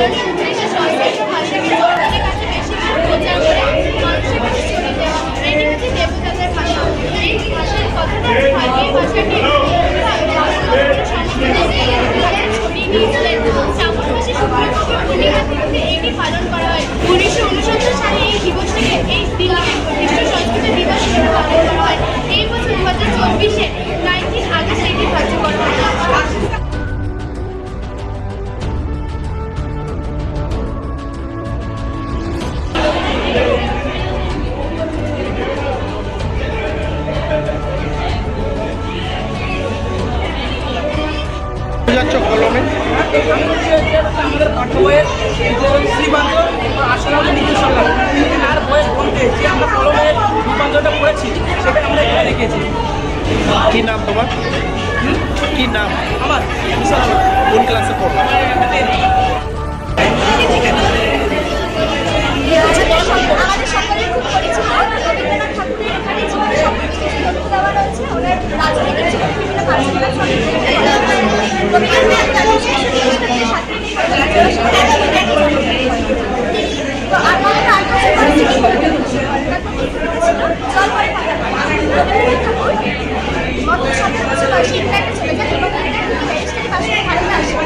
这个是什么？这是什么？这是什么？这个。তিনি জল পরে থাকা গত সতেরো বছর বয়সে ইংল্যান্ডে চলে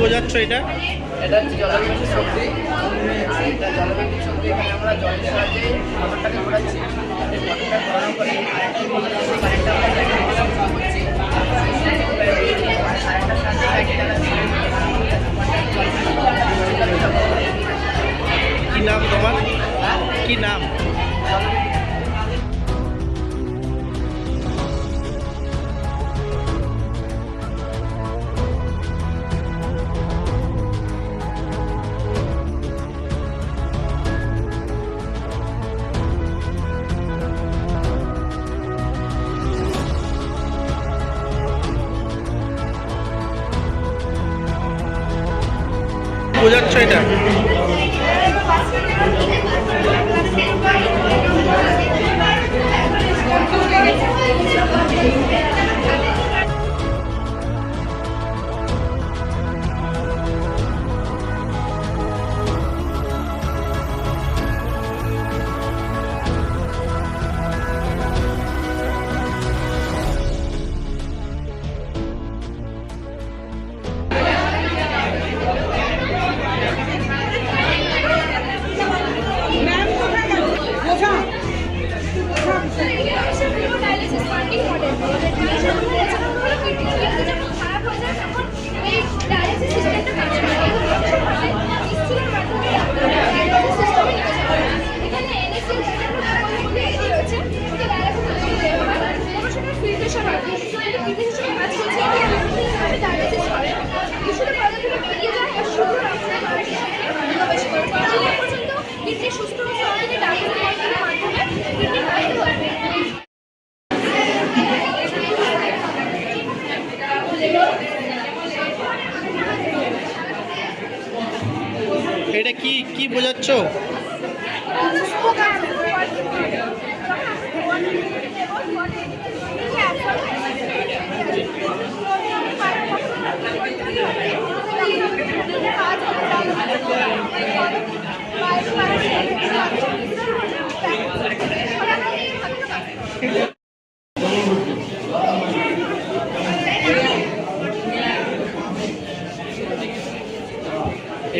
বোঝাচ্ছ এটা? এটা হচ্ছে জলবিদ্যুৎ শক্তি। এটা জলবায়ু শক্তি, এখানে আমরা জলের সাহায্যে মোটরটাকে ঘোরাচ্ছি। মোটরটা ঘোরানোর বোঝাচ্ছ এটা? সুস্থ এটা কি কি বোঝাচ্ছ?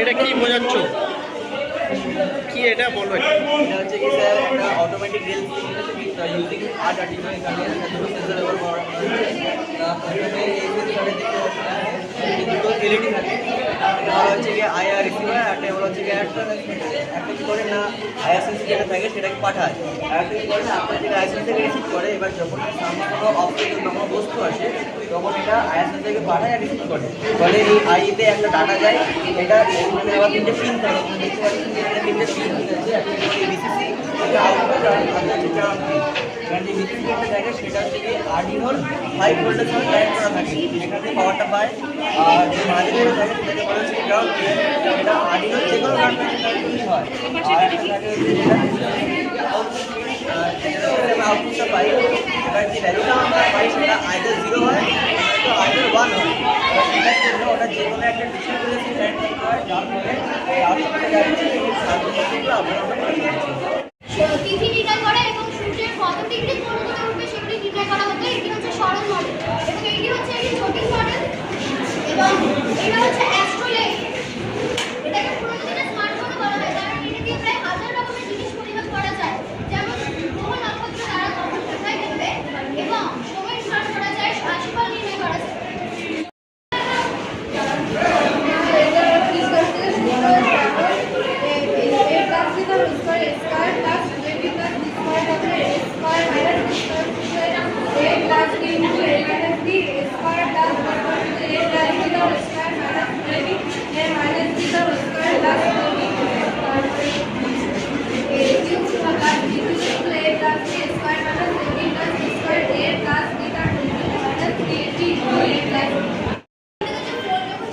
এটা কি বোঝাচ্ছ? কি এটা বলো এটা হচ্ছে কি স্যার একটা অটোমেটিক রেল পাচ্ছেন দুটো এলইডি থাকে একটা হচ্ছে কি আইআর রিসিভার একটা হলো হচ্ছে কি একটা করে না সেন্স যেটা থাকে সেটাকে পাঠায় আর একটা আপনার যেটা আইআর সেন্স থেকে রিসিভ করে এবার যখন কোনো অবজেক্ট কোনো বস্তু আসে তখন এটা সেন্স থেকে পাঠায় আর রিসিভ করে ফলে এই আইতে একটা ডাটা যায় এটা আবার তিনটে পিন থাকে তিনটে পিন আছে এখানে যে বিসিসি একটা থাকে, সেটা হচ্ছে কি আর্ডিনোর ফাইভ ভোল্টের সঙ্গে কানেক্ট করা থাকে। এখান পাওয়ারটা পায়। আর যে মাঝে যেটা থাকে, সেটাকে বলা হচ্ছে গ্রাউন্ড এটা আর্ডিনোর যে কোনো গ্রাউন্ড হয়। আর থাকে যেটা আউটপুটটা পাই। এবার যে ভ্যালুটা আমরা পাই, সেটা আইদার জিরো হয় তো আইদার ওয়ান হয়। ওটা যে কোনো একটা ডিসপ্লে হয় যার ফলে আউটপুটটা যায়।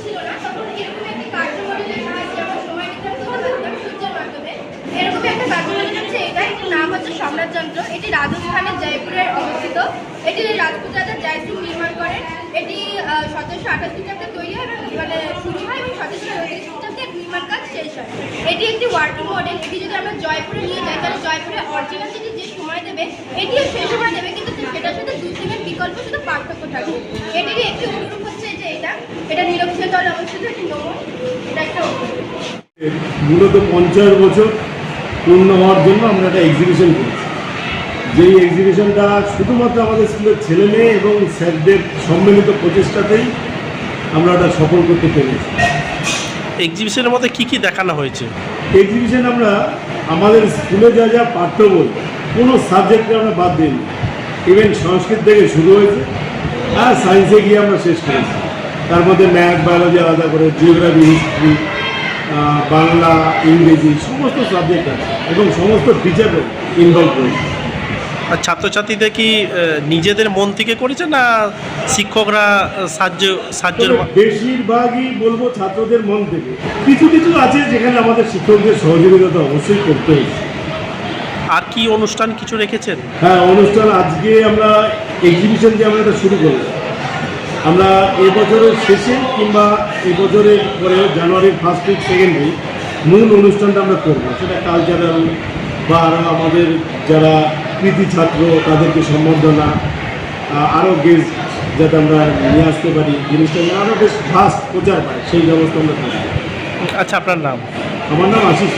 ছিল না তখন এরকম একটি কার্য মডেলের সাহায্যে আমরা সময় নির্ধারণ করতে পারতাম সূর্যের মাধ্যমে এরকম একটা কার্য মডেল হচ্ছে এটা এটির নাম হচ্ছে সম্রাট যন্ত্র এটি রাজস্থানের জয়পুরে অবস্থিত এটি রাজপুত রাজা জয়সিং নির্মাণ করেন এটি সতেরোশো আঠাশ খ্রিস্টাব্দে তৈরি হয় এবং মানে শুরু হয় এবং সতেরোশো উনত্রিশ খ্রিস্টাব্দে এর নির্মাণ কাজ শেষ হয় এটি একটি ওয়ার্কিং মডেল এটি যদি আমরা জয়পুরে নিয়ে যাই, তাহলে জয়পুরে অরিজিনাল যেটি যে সময় দেবে, এটিও সেই সময় দেবে, কিন্তু সেটার সাথে দু দিনের বিকল্প, শুধু পার্থক্য থাকবে। এটিরই একটি অনুরূপ হচ্ছে যে এটা এটা নিরক্ষীয় তল অবস্থিত একটি এটা একটা মূলত পঞ্চাশ বছর পূর্ণ হওয়ার জন্য আমরা একটা এক্সিবিশন করেছি। যেই এক্সিবিশনটা শুধুমাত্র আমাদের স্কুলের ছেলে মেয়ে এবং স্যারদের সম্মিলিত প্রচেষ্টাতেই আমরা ওটা সফল করতে পেরেছি। এক্সিবিশনের মধ্যে কি কি দেখানো হয়েছে? এক্সিবিশন আমরা আমাদের স্কুলে যা যা পাঠ্য বই, কোনো সাবজেক্টে আমরা বাদ দিইনি। ইভেন সংস্কৃত থেকে শুরু হয়েছে, আর সায়েন্সে গিয়ে আমরা শেষ করেছি। তার মধ্যে ম্যাথ বায়োলজি আলাদা করে জিওগ্রাফি হিস্ট্রি বাংলা, ইংরেজি, সমস্ত সাবজেক্ট আছে এবং সমস্ত টিচারও ইনভলভ রয়েছে। ছাত্রছাত্রীদের কি নিজেদের মন থেকে করেছে না শিক্ষকরা সাহায্য সাহায্যের বেশিরভাগই বলব ছাত্রদের মন থেকে। কিছু কিছু আছে যেখানে আমাদের শিক্ষকদের সহযোগিতা অবশ্যই করতে হয়েছে। আর কি অনুষ্ঠান কিছু রেখেছেন? হ্যাঁ অনুষ্ঠান আজকে আমরা এক্সিবিশন দিয়ে আমরা এটা শুরু করলাম আমরা এবছরের শেষে কিংবা এবছরের পরে জানুয়ারির ফার্স্ট উইক সেকেন্ড উইক মূল অনুষ্ঠানটা আমরা করব। সেটা কালচারাল বা আরও আমাদের যারা কৃতি ছাত্র তাদেরকে সম্বর্ধনা আরও গেস্ট যাতে আমরা নিয়ে আসতে পারি জিনিসটা নিয়ে আরও বেশ ফাস্ট প্রচার পায় সেই ব্যবস্থা আমরা আচ্ছা আপনার নাম আমার নাম আশিস।